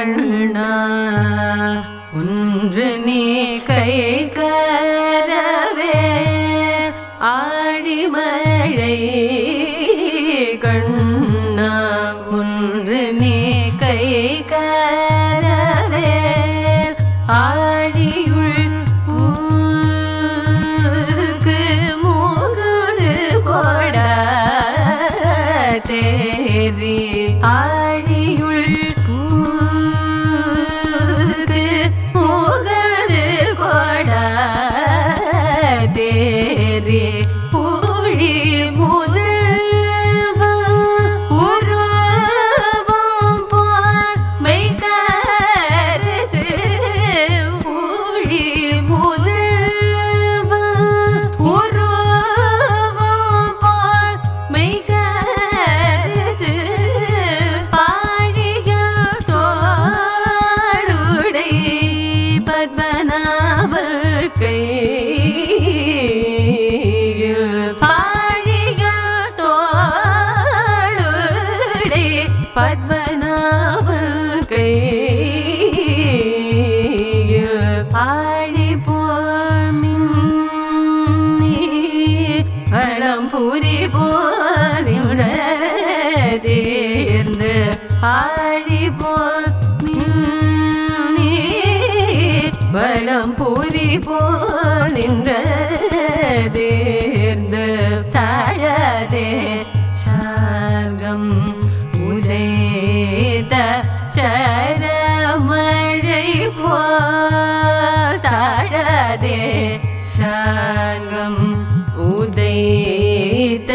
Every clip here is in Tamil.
கண்ணா ஒன்று நீ கை கரவே ஆழிமழை கண்ணா ஒன்று நீ கை கரவே ஆடியுள் பூக்கு மூகடு கொட தேரி ஆ போலின்றதேர்ந்து தாழதே. சார்கம் உதைத்த சரமழை போல் தாழதே. சார்கம் உதைத்த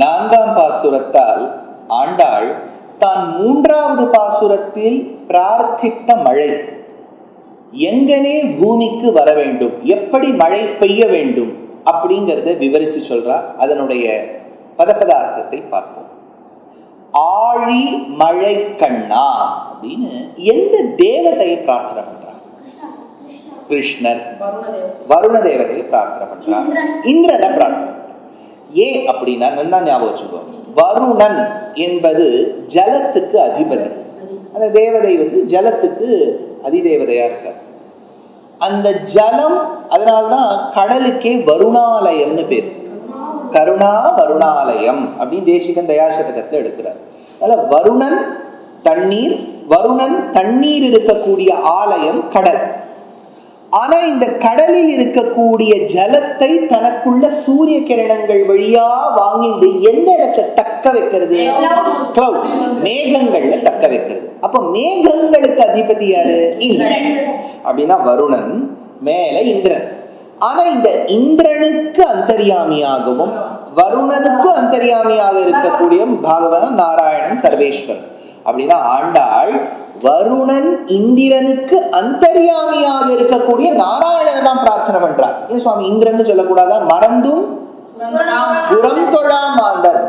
நான்காம் பாசுரத்தால் ஆண்டாள் தான் மூன்றாவது பாசுரத்தில் பிரார்த்தித்த மழை. எங்கனே பூமிக்கு வர வேண்டும் எப்படி மழை பெய்ய வேண்டும் அப்படிங்கிறத விவரிச்சு சொல்றா. அதனுடைய பதப்பதார்த்தத்தை பார்ப்போம். ஆழி மழை கண்ணா அப்படின்னு எந்த தேவதையை பிரார்த்தனை பண்றா? கிருஷ்ணர். வருண தேவதையை பிரார்த்தனை பண்றா. இந்திரனை பிரார்த்தனை. ஏன் அப்படின்னா நல்லா ஞாபகம் வச்சுக்கோங்க வருணன் என்பது ஜலத்துக்கு அதிபதி. அந்த தேவதை வந்து ஜலத்துக்கு அதிதேவதையாக இருக்கார். அந்த ஜலம் அதனால்தான் கடலுக்கே வருணாலயம்னு பேர். கருணா வருணாலயம் அப்படின்னு தேசிகன் தயாசதகத்தில் எடுக்கிறார். அதனால் வருணன் தண்ணீர் வருணன் தண்ணீர் இருக்கக்கூடிய ஆலயம் கடல். ஆனா இந்த கடலில் இருக்கக்கூடிய ஜலத்தை தனக்குள்ள சூரிய கிரணங்கள் வழியா வாங்கிட்டு எந்த இடத்தை தக்க வைக்கிறது? கிளவுட்ஸ் மேகங்கள்ல தக்க வைக்கிறது. அப்ப மேகங்களுக்கு அதிபதி யாரு? இந்திரன். அப்படின்னா வருணன் மேல இந்திரன். ஆனா இந்த இந்திரனுக்கு அந்தரியாமியாகவும் வருணனுக்கும் அந்தரியாமியாக இருக்கக்கூடிய பாகவதன் நாராயணன் சர்வேஸ்வரன். அப்படின்னா ஆண்டாள் வருணன் இந்திரனுக்கு அந்தர்யாமியாக இருக்கக்கூடிய நாராயணனை தான் பிரார்த்தனை பண்றார். ஏன் சுவாமி? இந்திரன் சொல்லக்கூடாதா? மறந்தும் புறம் தொழா மாந்தர்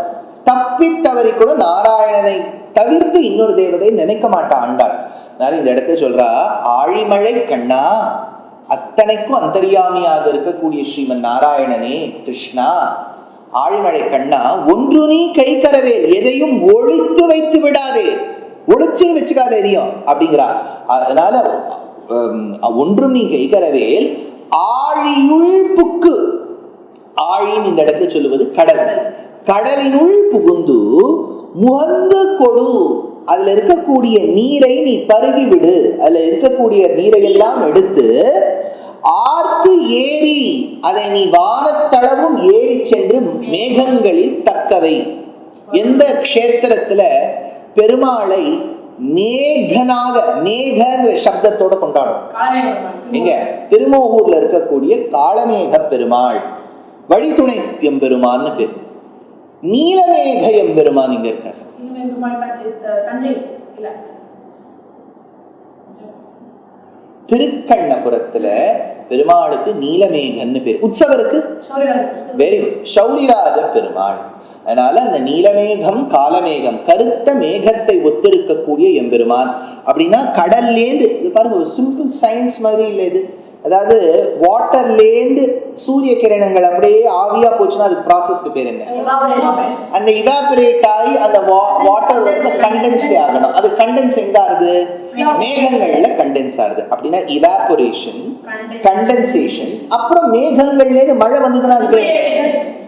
தப்பி தவறி கூட நாராயணனை தவிர்த்து இன்னொரு தேவதை நினைக்க மாட்டா ஆண்டாள். அதனால இந்த இடத்துல சொல்றா ஆழிமழை கண்ணா அத்தனைக்கும் அந்தர்யாமியாக இருக்கக்கூடிய ஸ்ரீமன் நாராயணனே கிருஷ்ணா ஆழிமழை கண்ணா ஒன்று நீ கை கரவேல் எதையும் ஒழித்து வைத்து விடாதே. ஒளிச்சுன்னு வச்சுக்காத எதையும் அப்படிங்கிறா. அதனால ஒன்றும் நீ கைகரவேல் ஆழியுள் புக்கு ஆழின்னு இந்த இடத்துல சொல்லுவது கடல். கடலினுள் புகுந்து முகந்து கொடு. அதுல இருக்கக்கூடிய நீரை நீ பருகி விடு அதுல இருக்கக்கூடிய நீரை எல்லாம் எடுத்து ஆர்த்து ஏறி அதை நீ வானத்தளவும் ஏறி சென்று மேகங்களில் தக்கவை எந்த க்ஷேத்திரத்துல பெருமாளை மேகனாக மேகங்கிற சப்தத்தோட கொண்டாடும் எங்க? திருமோகூர்ல இருக்கக்கூடிய காளமேக பெருமாள் வழித்துணை எம்பெருமான்னு பேர். நீலமேக எம்பெருமான் இங்க இருக்கார். திருக்கண்ணபுரத்துல பெருமாளுக்கு நீலமேகன்னு பேர். உற்சவருக்கு? Very good Souriraja Perumal. அதனால அந்த நீலமேகம் காலமேகம் கருத்த மேகத்தை ஒத்திருக்கக்கூடிய எம்பெருமான். அப்படின்னா கடல்லேந்து இது பாருங்க ஒரு சிம்பிள் சயின்ஸ் மாதிரி இல்லை இது. அதாவது வாட்டர்லேந்து சூரிய கிரணங்கள் அப்படியே ஆவியா போச்சுன்னா அதுக்கு ப்ராசஸ்க்கு பேர் என்ன? அந்த இவாபரேட் ஆகி அந்த வாட்டர் வந்து கண்டென்ஸ் ஆகணும். அது கண்டென்ஸ் எங்க ஆகுது மேகங்கள்ல கண்டென்ஸ் ஆகுது அப்படின்னா இவாபரேஷன் கண்டென்சேஷன் அப்புறம் மேகங்கள்ல இருந்து மழை வந்ததுன்னா அது பேர்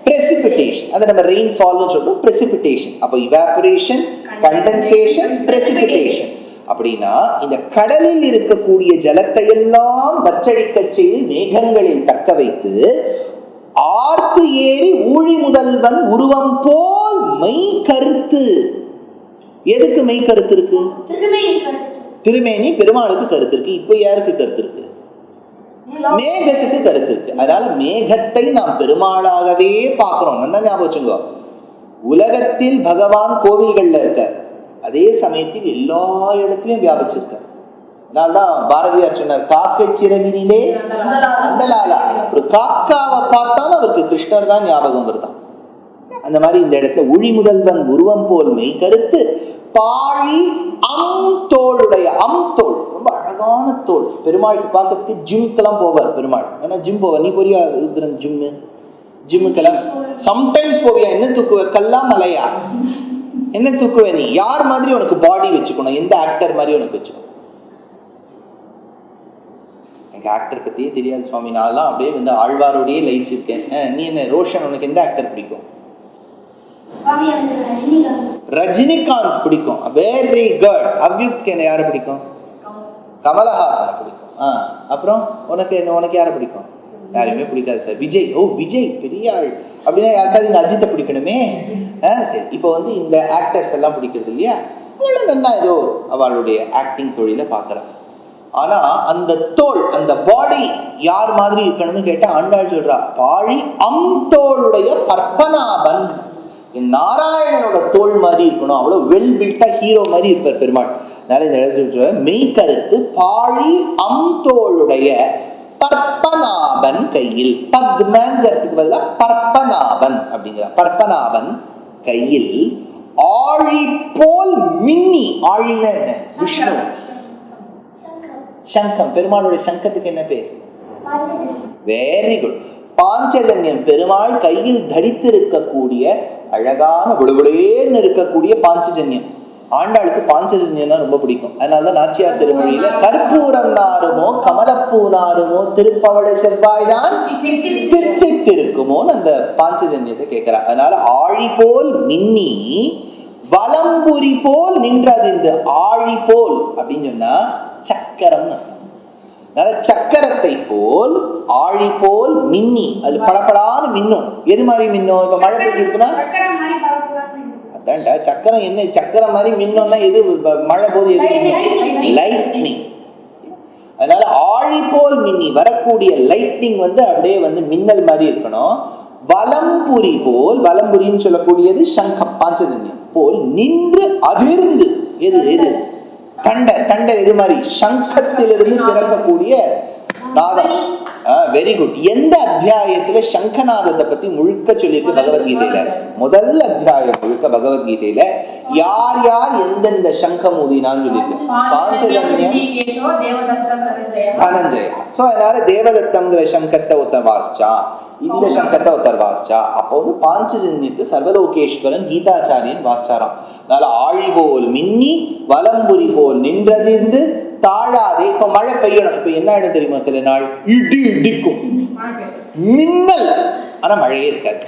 பிரசிபிடேஷன் அதை நம்ம ரெயின்ஃபால்னு சொல்றோம். பிரசிபிடேஷன் அப்போ இவாபரேஷன் கண்டென்சேஷன் பிரசிபிடேஷன் அப்படின்னா இந்த கடலில் இருக்கக்கூடிய ஜலத்தை எல்லாம் வற்றடிக்க செய்து மேகங்களில் தக்க வைத்து ஆர்த்து ஏறி ஊழி முதல்வன் உருவம் போல் மெய் கருத்து எதுக்கு மெய் கருத்து. இருக்கு திருமேனி பெருமாளுக்கு கருத்து இருக்கு. இப்போ யாருக்கு கருத்து இருக்கு? மேகத்துக்கு கருத்து இருக்கு. அதனால மேகத்தை நாம் பெருமாளாகவே பார்க்கிறோம். நல்லா ஞாபகம் உலகத்தில் பகவான் கோவில்கள்ல இருக்க அதே சமயத்தில் எல்லா இடத்துலயும் வியாபிச்சிருக்க அதனால்தான் பாரதியார் சொன்னார் காக்கை சிறகினிலே நந்தலாலா ஒரு காக்காவை பார்த்தாலும் அவருக்கு கிருஷ்ணர் தான் ஞாபகம் வருதான். அந்த மாதிரி இந்த இடத்துல ஒளி முதல்வன் உருவம் போல் மெய் கருத்து பாழி அம் தோளுடைய அம் தோல் ரொம்ப அழகான தோல் பெருமாளுக்கு பார்க்கறதுக்கு ஜிம்க்கெல்லாம் போவார் பெருமாள். ஏன்னா ஜிம் போவார். நீ போறியா ருத்ரன்? ஜிம்மு. ஜிம்முக்கெல்லாம் சம்டைம்ஸ் போவியா? என்ன தூக்குவ? கல்லா மலையா என்ன தூக்குவ நீ? யார் மாதிரி உனக்கு பாடி வச்சுக்கணும்? எந்த ஆக்டர் மாதிரி உனக்கு வச்சுக்கணும்? எனக்கு ஆக்டர் பற்றியே தெரியாது சுவாமி. நான்லாம் அப்படியே வந்து ஆழ்வாரோடையே லயிச்சிருக்கேன். நீ என்ன ரோஷன் உனக்கு எந்த ஆக்டர் பிடிக்கும்? ரஜினிகாந்த் பிடிக்கும். வெரி குட் அவ்யுக்த் என்ன யாரை பிடிக்கும்? கமலஹாசனை பிடிக்கும். ஆ அப்புறம் உனக்கு என்ன உனக்கு யாரை பிடிக்கும்? யாருமே பிடிக்காது சார். விஜய். ஓ விஜய் பெரிய ஆள். அப்படின்னா யாருக்காவது இங்கே அஜித்தை பிடிக்கணுமே? ஆ சரி. இப்போ வந்து இந்த ஆக்டர்ஸ் எல்லாம் பிடிக்கிறது இல்லையா? அவ்வளோ நல்லா ஏதோ அவளுடைய ஆக்டிங் தொழிலை பார்க்குறாங்க. ஆனால் அந்த தோல் அந்த பாடி யார் மாதிரி இருக்கணும்னு கேட்டால் ஆண்டாள் சொல்றா பாழி அம் தோளுடைய பற்பனாபன். நாராயணனோட தோல் மாதிரி இருக்கணும். அவ்வளோ வெல் பில்ட்டா ஹீரோ மாதிரி இருப்பார் பெருமாள். அதனால இந்த இடத்துல சொல்றாரு, மெய் கருத்து பாழி அம் தோளுடைய பற்பனாபன் கையில். பத்மங்கிறதுக்கு பதிலாக பற்பனாபன் அப்படிங்கிற பற்பனாபன் கையில் ஆழி போல் மின்னி. ஆழினா என்ன? விஷ்ணு. சங்கம். பெருமாளுடைய சங்கத்துக்கு என்ன பேர்? Very good Panchajanyam. பெருமாள் கையில் தரித்திருக்கக்கூடிய அழகான விழுவிழேன்னு இருக்கக்கூடிய பாஞ்சஜன்யம். ஆண்டாளுக்கு பாஞ்சஜன்யம்னா ரொம்ப பிடிக்கும். அதனால தான் நாச்சியார் திருமொழியில கற்பூரம் நாருமோ கமலப்பூ நாருமோ திருப்பவள செவ்வாய்தான் திருத்திருக்குமோன்னு அந்த பாஞ்சஜன்யத்தை கேட்கிறார் அதனால ஆழி போல் மின்னி வலம்புரி போல் நின்றது இந்த ஆழி போல் அப்படின்னு சொன்னா சக்கரம்னு சக்கரத்தை போல் ஆழி போல் மின்னி. அது பளபளான்னு மின்னும். எது மாதிரி மின்னும்? இப்ப மழை பெய்ஞ்சிருக்குன்னா அதான்டா சக்கரம் என்ன? சக்கரம் மாதிரி மின்னோம்னா எது? மழை போது எது மின்னும்? லைட்னிங் அதனால ஆழி போல் மின்னி வரக்கூடிய லைட்னிங் வந்து அப்படியே வந்து மின்னல் மாதிரி இருக்கணும். வலம்புரி போல் வலம்புரின்னு சொல்லக்கூடியது சங்கம் பாஞ்சஜன்யம் போல் நின்று அதிர்ந்து. எது? எது? தண்டை தண்டை எது மாதிரி சங்கத்திலிருந்து பிறக்கக்கூடிய நாதம் வெரி குட் எந்த அத்தியாயத்துல சங்கநாதத்தை பத்தி முழுக்க சொல்லியிருக்கு பகவத்கீதையில? முதல் அத்தியாயம் முழுக்க பகவத்கீதையில யார் யார் எந்தெந்த சங்கம் ஊதினான்னு சொல்லியிருக்கு பாஞ்சஜன்யம் தனஞ்சய. ஸோ அதனால தேவதத்தம்ங்கிற சங்கத்தை ஒருத்தன் வாசிச்சா இந்த சங்கத்தை ஒருத்தர் வாசிச்சா அப்போ வந்து பாஞ்சஜன்யத்தை சர்வலோகேஸ்வரன் கீதாச்சாரியன் வாசிச்சாராம். அதனால ஆழி போல் மின்னி வலம்புரி போல் நின்றதிர்ந்து தாழாதே. இப்ப மழை பெய்யணும். இப்ப என்ன ஆயிடும் தெரியுமா சில நாள்? இடி இடிக்கும். மின்னல். ஆனா மழையே இருக்காது.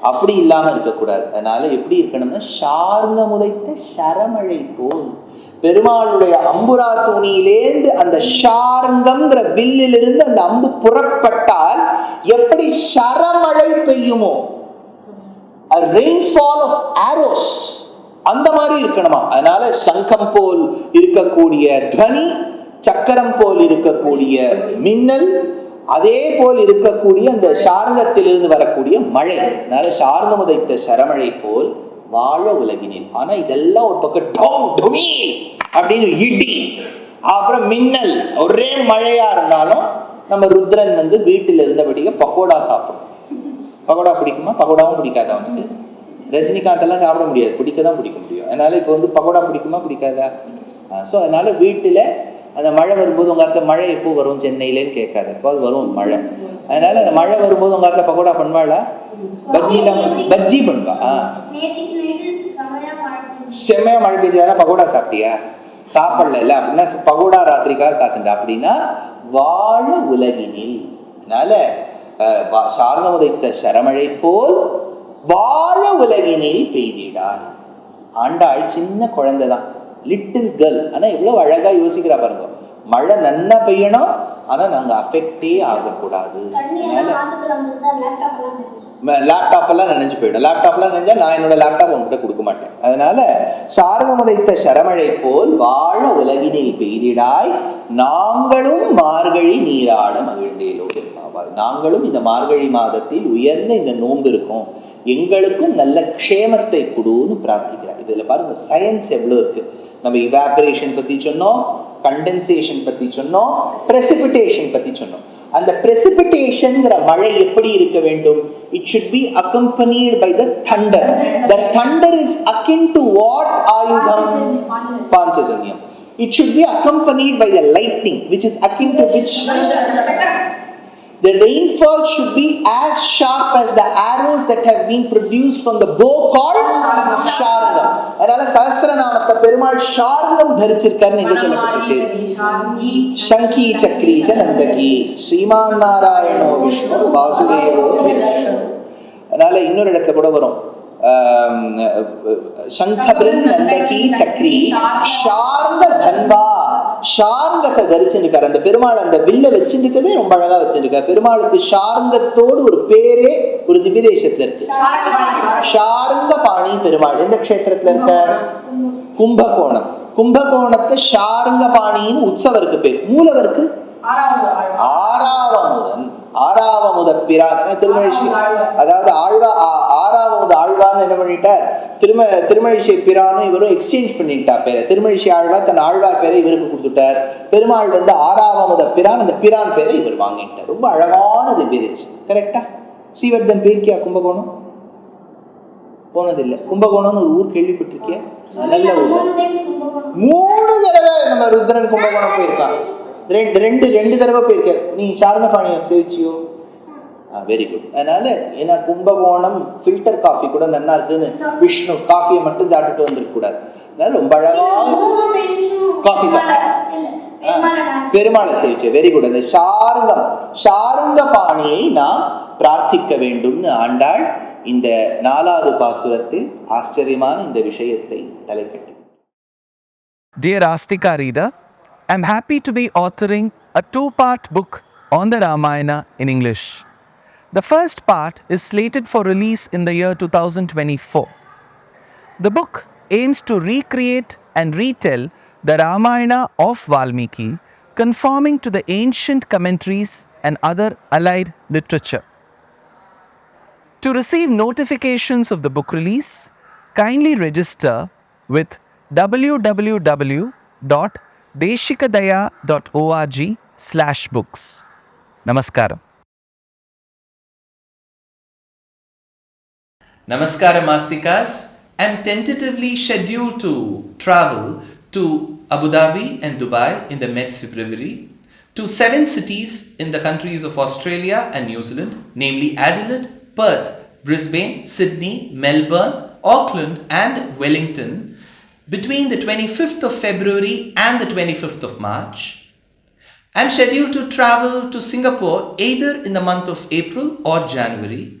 அப்படி இல்லாம இருக்கக்கூடாது. அதனால எப்படி இருக்கணும்னா சார்ந்த முதைத்த சரமழை போல். பெருமாளுடைய அம்புரா துணியிலேந்து அந்த ஷார்ங்கம்ங்கிற வில்லிலிருந்து அந்த அம்பு புறப்பட்டால் எப்படி சரமழை பெய்யுமோ? ரெயின்ஃபால் ஆஃப் ஆரோஸ் அந்த மாதிரி இருக்கணுமா? அதனால சங்கம் போல் இருக்கக்கூடிய துவனி சக்கரம் போல் இருக்கக்கூடிய மின்னல் அதே போல் இருக்கக்கூடிய அந்த சார்ந்தத்திலிருந்து வரக்கூடிய மழை. அதனால சார்ந்தம் முதைத்த சரமழை போல் வாழ உலகினேன். ஆனா இதெல்லாம் ஒரு பக்கம் டொம் டொமீல் அப்படின்னு இடி. அப்புறம் மின்னல். ஒரே மழையா இருந்தாலும் நம்ம ருத்ரன் வந்து வீட்டில் இருந்தபடியே பக்கோடா சாப்பிடும். பகோடா பிடிக்குமா? பகோடாவும் பிடிக்காத அவனுக்கு? ரஜினிகாந்த் எல்லாம் சாப்பிட முடியாது. பிடிக்க தான் பிடிக்க முடியும். அதனால இப்போ வந்து பகோடா பிடிக்குமா? பிடிக்காதா? ஸோ அதனால வீட்டில் அந்த மழை வரும்போது உங்கள் இடத்துல மழை எப்போ வரும் சென்னையிலன்னு கேட்காது. எப்போ அது வரும் மழை. அதனால அந்த மழை வரும்போது உங்கள் இடத்துல பகோடா பண்ணுவாளா? பஜ்ஜி இல்லாம பஜ்ஜி பண்ணுவா. ஆ. செமையா மழை பெய்ஞ்சதானா பகோடா சாப்பிட்டியா? சாப்பிடல இல்ல. அப்படின்னா பகோடா ராத்திரிக்காக காத்துட்டா அப்படின்னா வாழ உலகினில். அதனால சார்ந்த உதைத்த சரமழை போல் வாழ உலகினில் பெய்திடாய். ஆண்டாள் சின்ன குழந்தை தான் லிட்டில் கேர்ள் ஆனா எவ்வளவு அழகா யோசிக்கிறா பாருங்க. மழை நன்னா பெய்யணும். ஆனா நாங்க அஃபெக்டே ஆகக்கூடாது. தண்ணி அதனால எல்லாம் ஆத்துக்குள்ள வந்துட்டா லேப்டாப் எல்லாம் தெரியும் லேப்டாப் எல்லாம் நினைஞ்சு போயிடும். லேப்டாப்லாம் நினைஞ்சா நான் என்னோட லேப்டாப் உங்ககிட்ட கொடுக்க மாட்டேன். அதனால சாரதமுதைத்த சரமழை போல் வாழ உலகினில் பெய்திடாய். நாங்களும் மார்கழி நீராட மகிழ்ந்தேலோ நாங்களும் இந்த மார்கழி மாதத்தில் உயர்ந்த இந்த நோன்பு இருக்கும். எங்களுக்கும் நல்ல க்ஷேமத்தை கொடுன்னு பிரார்த்திக்கிறார் இதில் பாருங்கள் சயின்ஸ் எவ்வளோ இருக்குது நம்ம இவாபரேஷன் பற்றி சொன்னோம் கண்டென்சேஷன் பற்றி சொன்னோம் ப்ரெசிபிட்டேஷன் பற்றி சொன்னோம் அந்த ப்ரெசிபிட்டேஷன்ங்கிற மழை எப்படி இருக்க வேண்டும் it should be accompanied by the thunder the thunder is akin to what ஆயுதம் Panchajanyam it should be accompanied by the lightning which is akin to which the rainfall should be as sharp as the arrows that have been produced from the bow called Sharngam அதனால சஹசிரநாமத்தை பெருமாள் ஷார்ங்கம் தரிச்சிருக்காருன்னு எங்க சொல்லப்பட்டிருக்கு. சங்கி சக்ரி ச நந்தகி ஸ்ரீமான் நாராயணோ விஷ்ணு வாசுதேவோ அதனால இன்னொரு இடத்துல கூட வரும். சங்கபிரன் நந்தகி சக்ரி. ஷார்ந்த தன்வா. ஷார்ங்கத்தை தரிச்சிருக்காரு அந்த பெருமாள் அந்த வில்ல வச்சுருக்கதே ரொம்ப அழகா வச்சிருக்காரு பெருமாளுக்கு ஷார்ங்கத்தோடு ஒரு பேரே ஒரு திவ்யதேசத்துல இருக்கு. ஷார்ங்க பாணி பெருமாள். எந்த க்ஷேத்திரத்துல இருக்க? கும்பகோணம். கும்பகோணத்தை ஷார்ங்க பாணின்னு உற்சவருக்கு பேர். மூலவருக்கு? ஆறாவமுதன் ஆறாவமுத பிரான் திருமணி அதாவது ஆழ்வா ஆ- ஆறாவமுத ஆழ்வான்னு என்ன பண்ணிட்டார்? திரும திருமழிசை பிரானும் இவரும் எக்ஸ்சேஞ்ச் பண்ணிட்டா பேரை. திருமழிசை ஆழ்வார் தன் ஆழ்வார் பேரை இவருக்கு கொடுத்துட்டார். பெருமாள் வந்து ஆறாவமுத பிரான் அந்த பிரான் பேரை இவர் வாங்கிட்டார் ரொம்ப அழகான திவ்ய தேசம் கரெக்டா ஸ்ரீவர்தன் போயிருக்கியா கும்பகோணம்? போனதில்லை. கும்பகோணம்னு ஒரு ஊர் கேள்விப்பட்டிருக்கியா? நல்ல ஊர். மூணு தடவை நம்ம ருத்ரன் கும்பகோணம் போயிருக்கான். ரெண்டு ரெண்டு ரெண்டு தடவை போயிருக்க நீ சாரணபாணியை சேவிச்சியோ? வெரி குட் அதனால ஏன்னா கும்பகோணம் ஃபில்டர் காஃபி கூட நல்லா இருக்குன்னு விஷ்ணு காஃபியை மட்டும் சாப்பிட்டுட்டு வந்திருக்க கூடாது அதனால ரொம்ப அழகா மூணு times-உம் Coffee பெருமாளை- சாப்பிட்டேன். பெருமாளை சேவிச்ச வெரி குட் அந்த ஷார்ங்கம் ஷார்ங்க பாணியை நாம் பிரார்த்திக்க வேண்டும்னு ஆண்டாள் இந்த நாலாவது பாசுரத்தில் ஆச்சரியமான இந்த விஷயத்தை தலைக்கட்டி Dear Astika reader, I'm happy to be authoring a two part book on the Ramayana in English. The first part is slated for release in the year 2024. The book aims to recreate and retell the Ramayana of Valmiki, conforming to the ancient commentaries and other allied literature. To receive notifications of the book release, kindly register with www.deshikadaya.org slash books. Namaskaram. Namaskaram Mastikas. I'm tentatively scheduled to travel to Abu Dhabi and Dubai in the mid February, to seven cities in the countries of Australia and New Zealand, namely Adelaide, Perth, Brisbane, Sydney, Melbourne, Auckland, and Wellington, between the 25th of February and the 25th of March. I'm scheduled to travel to Singapore either in the month of April or January